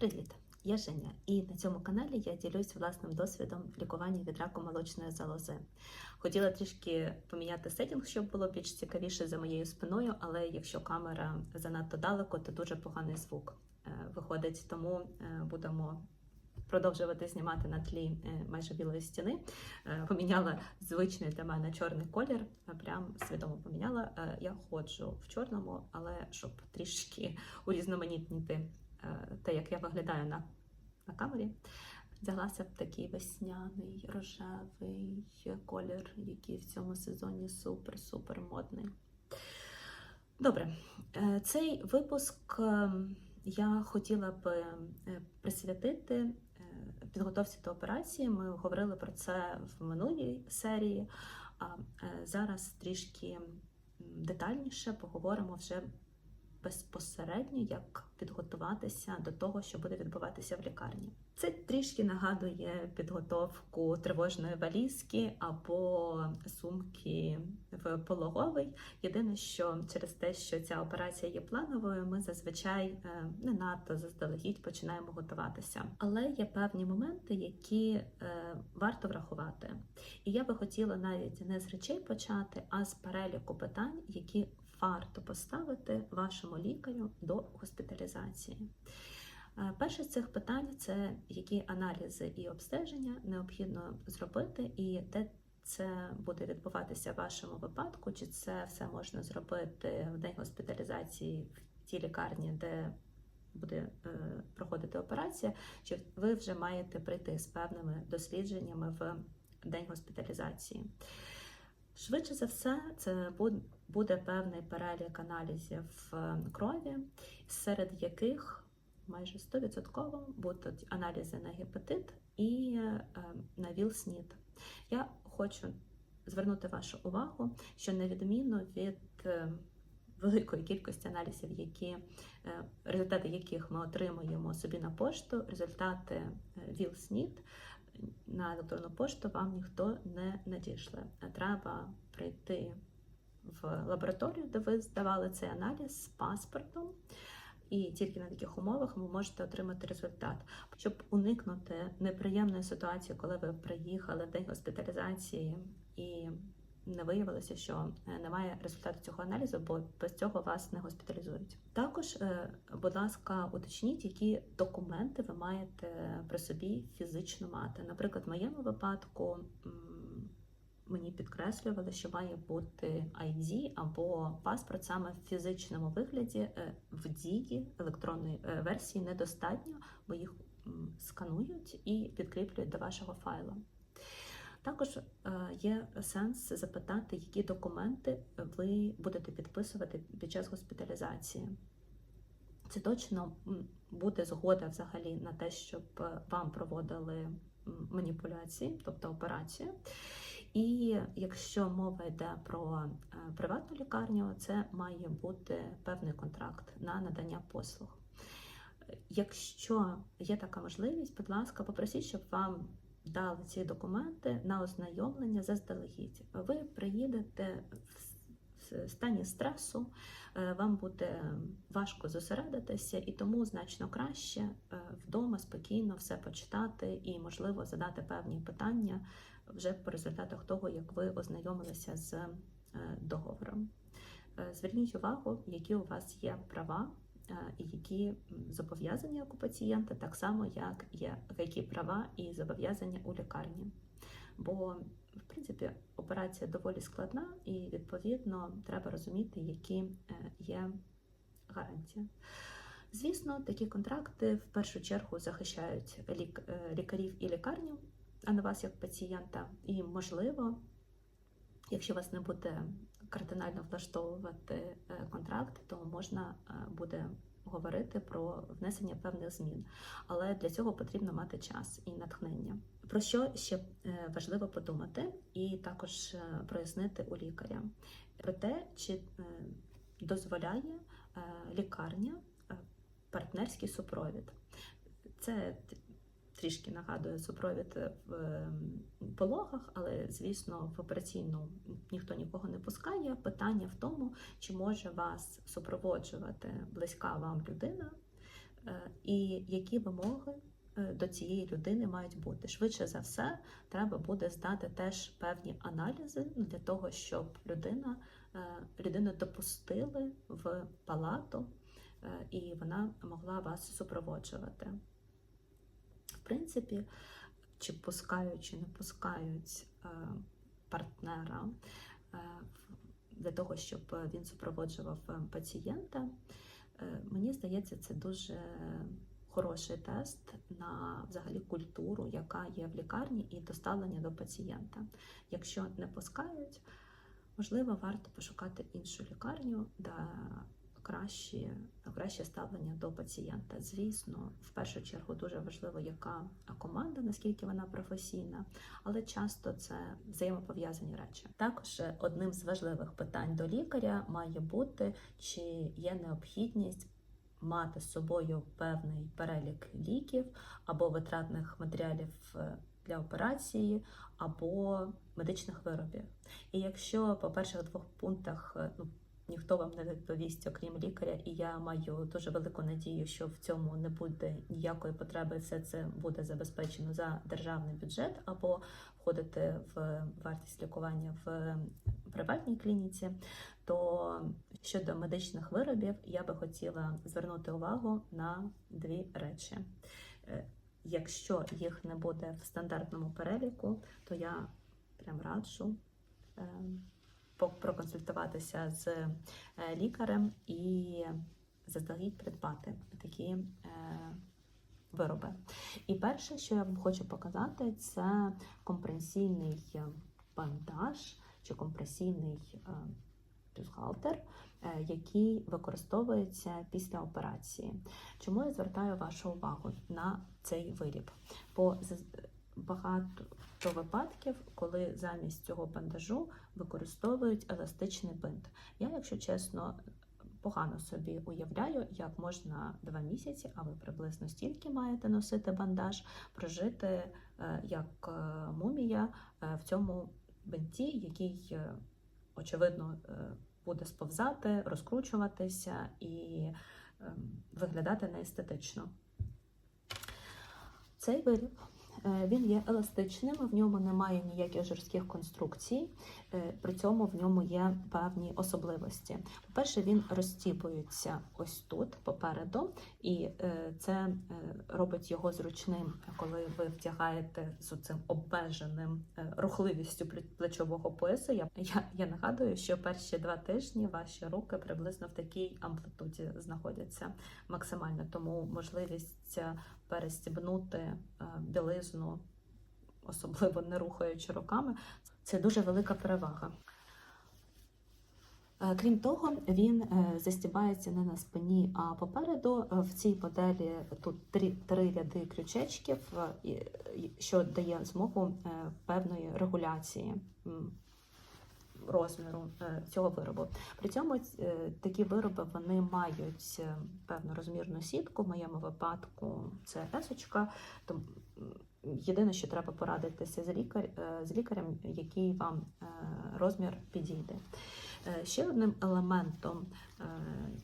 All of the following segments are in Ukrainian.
Привіт! Я Женя, і на цьому каналі я ділюсь власним досвідом лікування від раку молочної залози. Хотіла трішки поміняти сетінг, щоб було більш цікавіше за моєю спиною, але якщо камера занадто далеко, то дуже поганий звук е, виходить. Тому е, будемо продовжувати знімати на тлі е, майже білої стіни. Поміняла звичний для мене чорний колір. Прям свідомо поміняла. Я ходжу в чорному, але щоб трішки урізноманітнити те, як я виглядаю на, на камері. Взялася б такий весняний рожевий колір, який в цьому сезоні супер-супер модний. Добре, е, цей випуск е, я хотіла б е, присвятити е, підготовці до операції. Ми говорили про це в минулій серії, а е, зараз трішки детальніше поговоримо вже безпосередньо, як підготуватися до того, що буде відбуватися в лікарні. Це трішки нагадує підготовку тривожної валізки або сумки в пологовий. Єдине, що через те, що ця операція є плановою, ми зазвичай е, не надто заздалегідь починаємо готуватися. Але є певні моменти, які е, варто врахувати. І я би хотіла навіть не з речей почати, а з переліку питань, які варто поставити вашому лікарю до госпіталізації. Е, Перше з цих питань це які аналізи і обстеження необхідно зробити, і де це буде відбуватися в вашому випадку, чи це все можна зробити в день госпіталізації в тій лікарні, де буде е, проходити операція, чи ви вже маєте прийти з певними дослідженнями в день госпіталізації. Швидше за все, це буде певний перелік аналізів е, крові, серед яких майже 100% будуть аналізи на гепатит і е, на ВІЛ-СНІД. Я хочу звернути вашу увагу, що на відміну від е, великої кількості аналізів, які, результати яких ми отримуємо собі на пошту, результати ВІЛ-СНІД на електронну пошту вам ніхто не надійшли. Треба прийти в лабораторію, де ви здавали цей аналіз з паспортом. І тільки на таких умовах ви можете отримати результат. Щоб уникнути неприємної ситуації, коли ви приїхали в день госпіталізації і не виявилося, що е, немає результату цього аналізу, бо без цього вас не госпіталізують. Також, е, будь ласка, уточніть, які документи ви маєте при собі фізично мати. Наприклад, в моєму випадку мені підкреслювали, що має бути ID або паспорт саме в фізичному вигляді. Е, В дії електронної версії недостатньо, бо їх сканують і підкріплюють до вашого файлу. Також е, є сенс запитати, які документи ви будете підписувати під час госпіталізації. Це точно буде згода взагалі на те, щоб е, вам проводили маніпуляції, тобто операцію. І якщо мова йде про е, приватну лікарню, це має бути певний контракт на надання послуг. Якщо є така можливість, будь ласка, попросіть, щоб вам дали ці документи на ознайомлення заздалегідь. Ви приїдете в стані стресу, е, вам буде важко зосередитися, і тому значно краще е, вдома спокійно все почитати і, можливо, задати певні питання вже по результатах того, як ви ознайомилися з е, договором. Зверніть увагу, які у вас є права і які зобов'язання у пацієнта, так само, як є які права і зобов'язання у лікарні. Бо, в принципі, операція доволі складна, і відповідно треба розуміти, які е, є гарантії. Звісно, такі контракти в першу чергу захищають е, лікарів і лікарню, а не вас як пацієнта. І можливо, якщо у вас не буде кардинально влаштовувати е, контракт, то можна е, буде говорити про внесення певних змін. Але для цього потрібно мати час і натхнення. Про що ще е, важливо подумати, і також прояснити у лікаря про те, чи дозволяє лікарня партнерський супровід. Це трішки нагадує супровід в ем, пологах, але звісно, в операційну ніхто нікого не пускає. Питання в тому, чи може вас супроводжувати близька вам людина Е, І які вимоги е, до цієї людини мають бути. Швидше за все, треба буде здати теж певні аналізи ну, для того, щоб людина, е, людину допустили в палату е, і вона могла вас супроводжувати. В принципі, чи пускають, чи не пускають е, партнера е, для того, щоб він супроводжував е, пацієнта, мені здається, це дуже хороший тест на взагалі культуру, яка є в лікарні, і доставлення до пацієнта. Якщо не пускають, можливо, варто пошукати іншу лікарню, де краще, краще ставлення до пацієнта. Звісно, в першу чергу дуже важливо, яка команда, наскільки вона професійна, але часто це взаємопов'язані речі. Також одним з важливих питань до лікаря має бути, чи є необхідність мати з собою певний перелік ліків або витратних матеріалів е, для операції, або медичних виробів. І якщо по перших двох пунктах е, ну, ніхто вам не відповість, окрім лікаря, і я маю дуже велику надію, що в цьому не буде ніякої потреби, все це буде забезпечено за державний бюджет, або входити в вартість лікування в приватній клініці, то щодо медичних виробів я би хотіла звернути увагу на дві речі. Е, Якщо їх не буде в стандартному переліку, то я прям раджу е, по- проконсультуватися з е, лікарем і заздалегідь придбати такі е, вироби. І перше, що я вам хочу показати, це компресійний бандаж чи компресійний е, бюстгальтер, е, який використовується після операції. Чому я звертаю вашу увагу на цей виріб? Бо багато випадків, коли замість цього бандажу використовують еластичний бинт. Я, якщо чесно, погано собі уявляю, як можна два місяці, а ви приблизно стільки маєте носити бандаж, прожити е, як е, мумія е, в цьому бинті, який, очевидно, буде сповзати, розкручуватися і ем, виглядати неестетично. Цей виріб він є еластичним, в ньому немає ніяких жорстких конструкцій, е, при цьому в ньому є певні особливості. По-перше, він розтіпується ось тут попереду, і е, це е, робить його зручним, коли ви вдягаєте з цим обмеженим е, рухливістю плечового поясу. Я, я, я нагадую, що перші два тижні ваші руки приблизно в такій амплитуді знаходяться максимально, тому можливість е, перестібнути е, білизну, особливо не рухаючи руками, це дуже велика перевага. Е, Крім того, він е, застібається не на спині, а попереду. В цій моделі тут три, три ряди крючечків, що дає змогу певної регуляції розміру е, цього виробу. При цьому е, такі вироби вони мають е, певну розмірну сітку. В моєму випадку це есочка. Тому єдине, що треба порадитися з, лікар, з лікарем, який вам розмір підійде. Ще одним елементом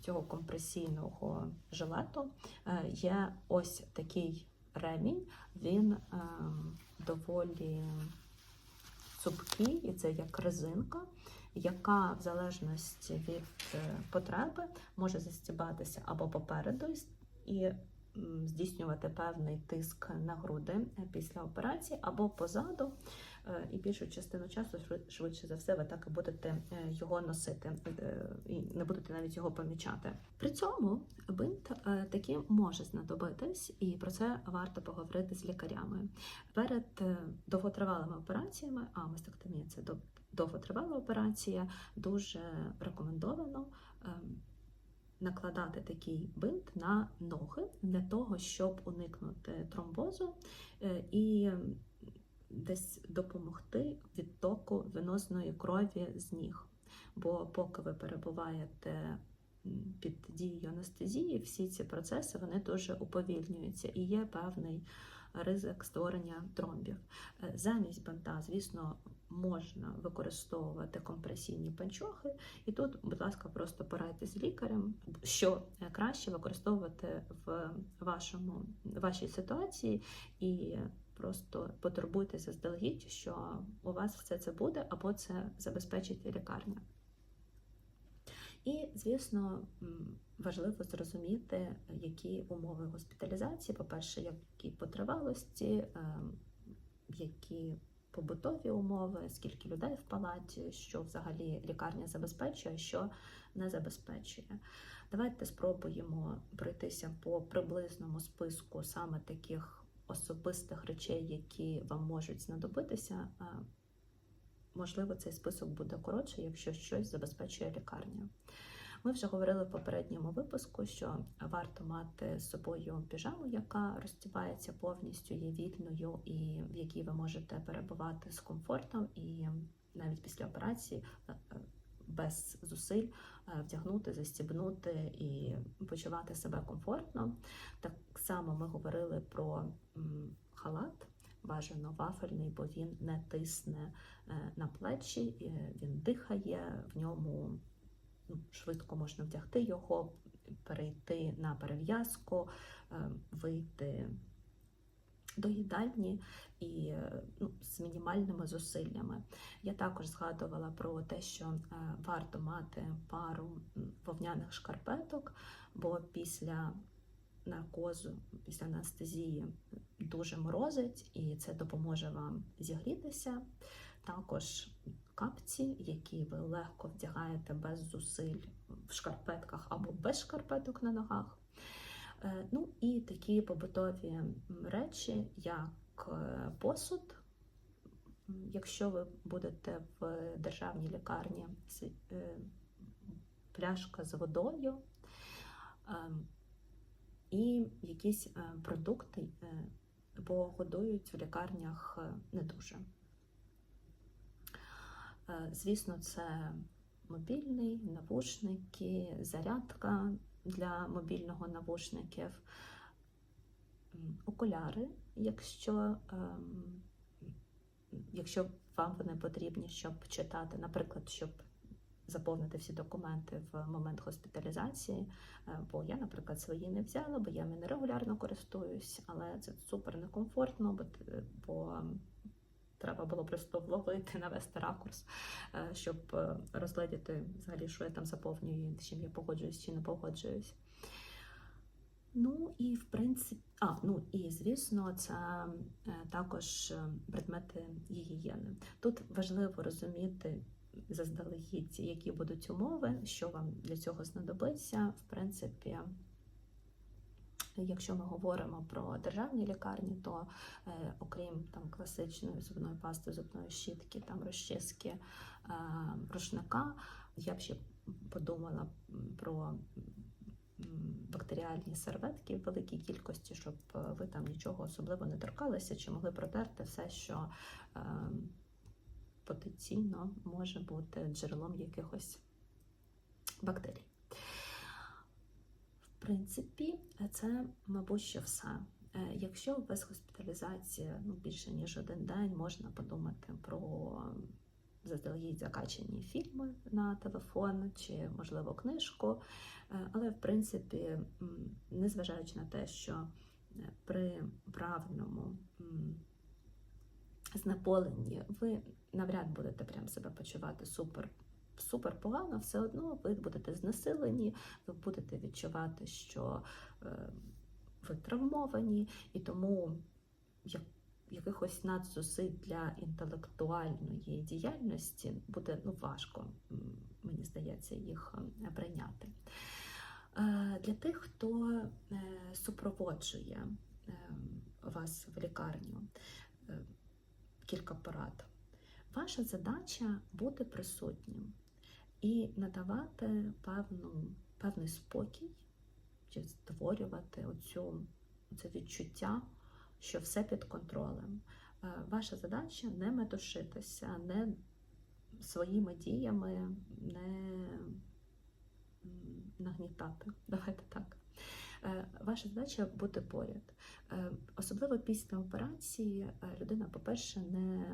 цього компресійного жилету є ось такий ремінь. Він е, доволі цупкий, і це як резинка, яка в залежності від е, потреби може застібатися або попереду і здійснювати певний тиск на груди е, після операції, або позаду, і більшу частину часу швидше за все ви так і будете е, його носити е, і не будете навіть його помічати. При цьому бинт е, таки може знадобитись, і про це варто поговорити з лікарями. Перед е, довготривалими операціями, а мастектомія це довготривала операція, дуже рекомендовано накладати такий бинт на ноги для того, щоб уникнути тромбозу е, і десь допомогти відтоку венозної крові з ніг. Бо поки ви перебуваєте під дією анестезії, всі ці процеси вони дуже уповільнюються і є певний ризик створення тромбів. Е, Замість бинта, звісно, можна використовувати компресійні панчохи, і тут, будь ласка, просто порадьте з лікарем, що краще використовувати в вашому вашій ситуації, і просто потурбуйтеся здалегідь, що у вас все це буде, або це забезпечить лікарня. І, звісно, важливо зрозуміти, які умови госпіталізації, по-перше, які по тривалості, ем, які побутові умови, скільки людей в палаті, що взагалі лікарня забезпечує, що не забезпечує. Давайте спробуємо пройтися по приблизному списку саме таких особистих речей, які вам можуть знадобитися. Можливо, цей список буде коротший, якщо щось забезпечує лікарня. Ми вже говорили в попередньому випуску, що варто мати з собою піжаму, яка розтібається повністю, є вільною, і в якій ви можете перебувати з комфортом, і навіть після операції е, е, без зусиль е, вдягнути, застібнути і почувати себе комфортно. Так само ми говорили про халат. Бажано вафельний, бо він не тисне е, на плечі, він дихає, в ньому ну, швидко можна вдягти його, перейти на перев'язку, е, вийти до їдальні і ну, з мінімальними зусиллями. Я також згадувала про те, що е, варто мати пару вовняних шкарпеток, бо після наркозу, після анестезії дуже морозить, і це допоможе вам зігрітися. Також капці, які ви легко вдягаєте без зусиль в шкарпетках або без шкарпеток на ногах. Е, Ну і такі побутові речі, як е, посуд. Якщо ви будете в державній лікарні, е, пляшка з водою ем, і якісь продукти, бо годують в лікарнях не дуже. Звісно, це мобільний, навушники, зарядка для мобільного навушників, окуляри, якщо, ем, якщо вам вони потрібні, щоб читати, наприклад, щоб заповнити всі документи в момент госпіталізації. Е, Бо я, наприклад, свої не взяла, бо я ними регулярно користуюсь, але це супер некомфортно, бо, бо треба було просто вловити, навести ракурс, е, щоб е, розглядіти взагалі, що я там заповнюю, з чим я погоджуюсь чи не погоджуюсь. Ну і в принципі, а ну і звісно, це е, також предмети гігієни. Тут важливо розуміти заздалегідь, які будуть умови, що вам для цього знадобиться. В принципі, якщо ми говоримо про державні лікарні, то е, окрім там класичної зубної пасти, зубної щітки, там розчіски, е, рушника, я б ще подумала про бактеріальні серветки в великій кількості, щоб е, ви там нічого особливо не торкалися, чи могли протерти все, що е, потенційно може бути джерелом якихось бактерій. Принципі, це, мабуть, що все. Е, Якщо без госпіталізації ну, більше ніж один день, можна подумати про заздалегідь закачані фільми на телефон чи, можливо, книжку. Е, Але, в принципі, незважаючи на те, що е, при правильному знеполенні ви навряд будете прям себе почувати супер. Супер погано, все одно ви будете знесилені, ви будете відчувати, що е, ви травмовані, і тому як, якихось надзусиль для інтелектуальної діяльності буде ну, важко, мені здається, їх е, прийняти. Е, Для тих, хто супроводжує вас в лікарню, кілька порад. Ваша задача бути присутнім і надавати певну, певний спокій, чи створювати оцю, це відчуття, що все під контролем. Е, Ваша задача не метушитися, не своїми діями не нагнітати. Давайте так. Е, ваша задача бути поряд. Е, Особливо після операції людина, по-перше, не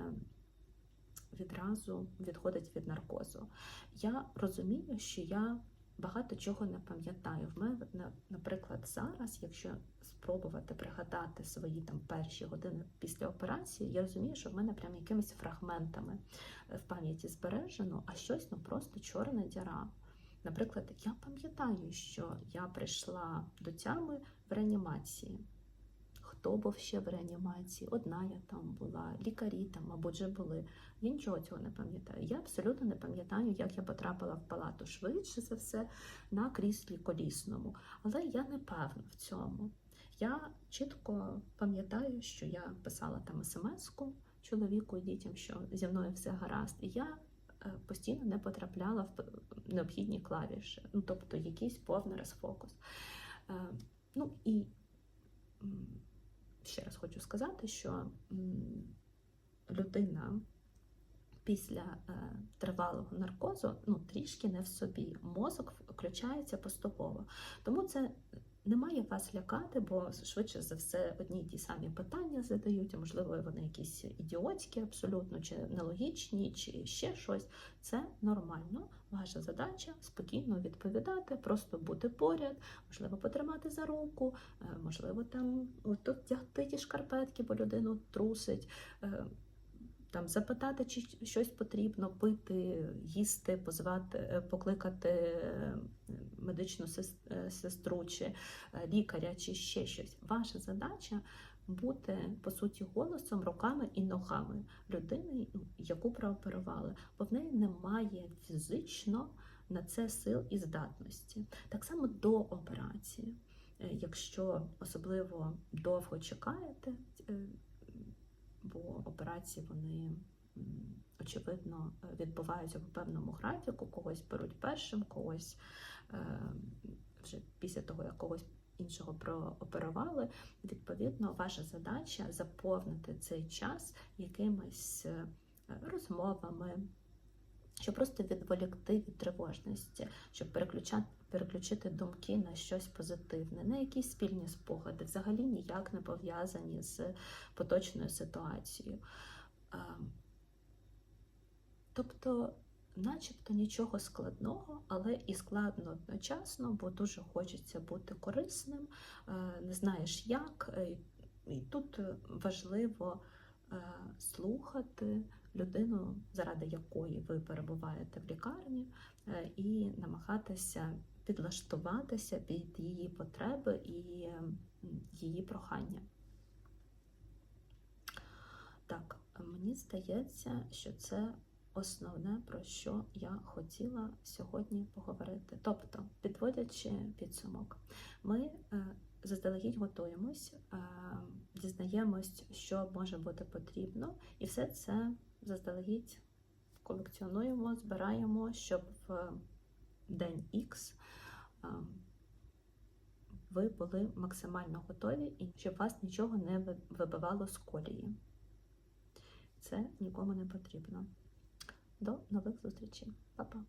відразу відходить від наркозу. Я розумію, що я багато чого не пам'ятаю. В мене, наприклад, зараз, якщо спробувати пригадати свої там перші години після операції, я розумію, що в мене прям якимись фрагментами е, в пам'яті збережено, а щось ну просто чорна діра. Наприклад, я пам'ятаю, що я прийшла до тями в реанімації. Хто був ще в реанімації? Одна я там була, лікарі там, мабуть, вже були. Я нічого цього не пам'ятаю. Я абсолютно не пам'ятаю, як я потрапила в палату швидше за все на кріслі колісному. Але я не певна в цьому. Я чітко пам'ятаю, що я писала там смс-ку чоловіку і дітям, що зі мною все гаразд. І я е, постійно не потрапляла в необхідні клавіші, ну тобто якийсь повний розфокус. Е, Ну і ще раз хочу сказати, що людина після е, тривалого наркозу ну, трішки не в собі. Мозок включається поступово. Тому це не має вас лякати, бо швидше за все одні й ті самі питання задають, а можливо, вони якісь ідіотські, абсолютно, чи нелогічні, чи ще щось. Це нормально. Ваша задача спокійно відповідати, просто бути поряд, можливо, потримати за руку, е, можливо, там тут тягти ті шкарпетки, бо людину трусить. Там запитати, чи щось потрібно пити, їсти, позвати, е, покликати е, медичну е, сестру чи лікаря, чи ще щось. Ваша задача бути по суті голосом, руками і ногами людини, яку прооперували, бо в неї немає фізично на це сил і здатності. Так само до операції. Якщо особливо довго чекаєте, бо операції вони очевидно відбуваються по певному графіку, когось беруть першим, когось е, вже після того, як когось іншого прооперували. Відповідно, ваша задача заповнити цей час якимись е, розмовами. Щоб просто відволікти від тривожності, щоб переключати, переключити думки на щось позитивне, на якісь спільні спогади, взагалі ніяк не пов'язані з поточною ситуацією. Тобто, начебто нічого складного, але і складно одночасно, бо дуже хочеться бути корисним, не знаєш як. І тут важливо слухати людину, заради якої ви перебуваєте в лікарні, е, і намагатися підлаштуватися під її потреби і її прохання. Так, мені здається, що це основне, про що я хотіла сьогодні поговорити. Тобто, підводячи підсумок, ми е, заздалегідь готуємось, е, дізнаємось, що може бути потрібно, і все це заздалегідь колекціонуємо, збираємо, щоб в день X е, ви були максимально готові і щоб вас нічого не вибивало з колії. Це нікому не потрібно. До нових зустрічей. Па-па!